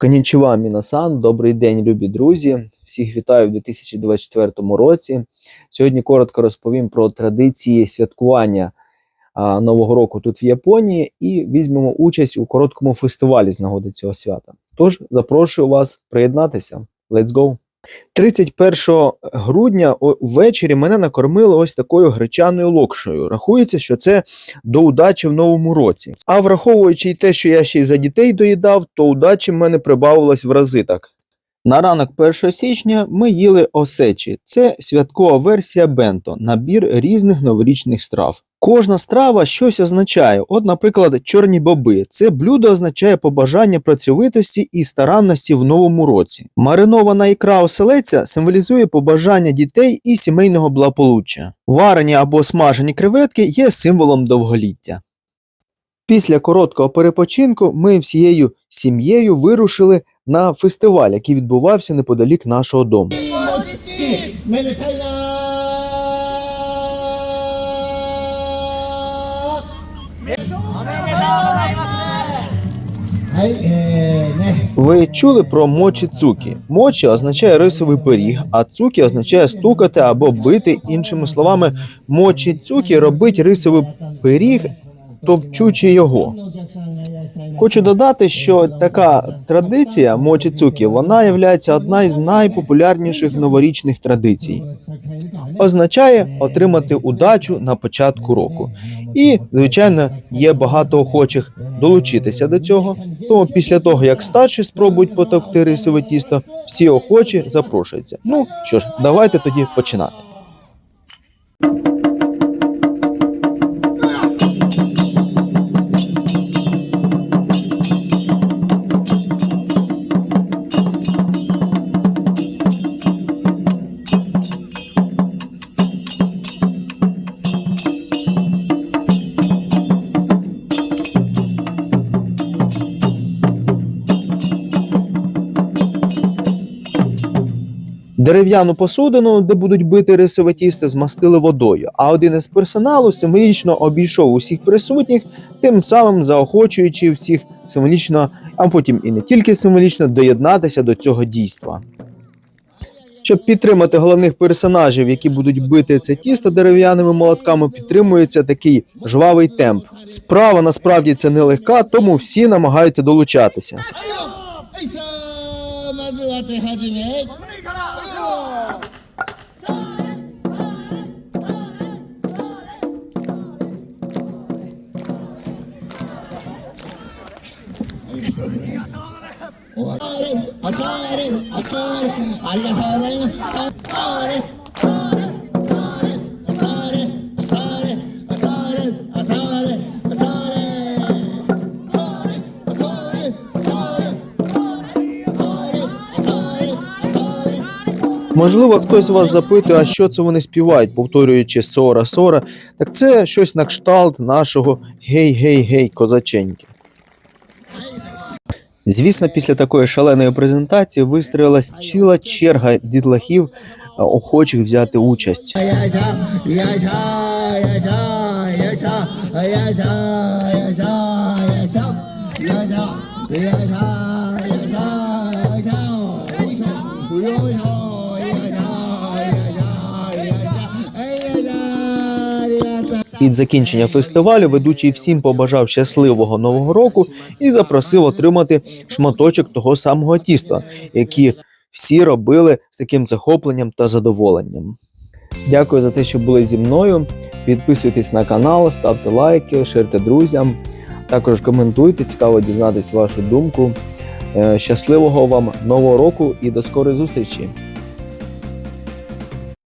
Конічува Мінасан, добрий день, любі друзі. Всіх вітаю в 2024 році. Сьогодні коротко розповім про традиції святкування а, Нового року тут в Японії і візьмемо участь у короткому фестивалі з нагоди цього свята. Тож запрошую вас приєднатися. Let's go! 31 грудня ввечері мене накормили ось такою гречаною локшою. Рахується, що це до удачі в новому році. А враховуючи й те, що я ще й за дітей доїдав, то удачі в мене прибавилось в рази так. На ранок 1 січня ми їли осечі. Це святкова версія бенто, набір різних новорічних страв. Кожна страва щось означає. От, наприклад, чорні боби. Це блюдо означає побажання працьовитості і старанності в новому році. Маринована ікра оселеця символізує побажання дітей і сімейного благополуччя. Варені або смажені креветки є символом довголіття. Після короткого перепочинку ми всією сім'єю вирушили на фестиваль, який відбувався неподалік нашого дому. Ви чули про мочі цукі. Мочі означає рисовий пиріг, а цукі означає стукати або бити. Іншими словами, мочі цукі робить рисовий пиріг, топчучи його. Хочу додати, що така традиція мочі-цукі, вона є одна із найпопулярніших новорічних традицій. Означає отримати удачу на початку року. І, звичайно, є багато охочих долучитися до цього. Тому після того, як старші спробують потовкти рисове тісто, всі охочі запрошуються. Ну що ж, давайте тоді починати. Дерев'яну посудину, де будуть бити рисове тісто, змастили водою. А один із персоналу символічно обійшов усіх присутніх, тим самим заохочуючи всіх символічно, а потім і не тільки символічно доєднатися до цього дійства. Щоб підтримати головних персонажів, які будуть бити це тісто дерев'яними молотками, підтримується такий жвавий темп. Справа насправді це нелегка, тому всі намагаються долучатися. அசாரன் அசாரன் அசாரன் அசாரன் அசாரன் Можливо, хтось вас запитує, а що це вони співають, повторюючи сора, сора, так це щось на кшталт нашого гей-гей-гей, козаченьки. Звісно, після такої шаленої презентації вистроїлась ціла черга дідлахів охочих взяти участь. Під закінчення фестивалю ведучий всім побажав щасливого нового року і запросив отримати шматочок того самого тіста, які всі робили з таким захопленням та задоволенням. Дякую за те, що були зі мною. Підписуйтесь на канал, ставте лайки, ширте друзям. Також коментуйте, цікаво дізнатись вашу думку. Е, Щасливого вам нового року і до скорої зустрічі!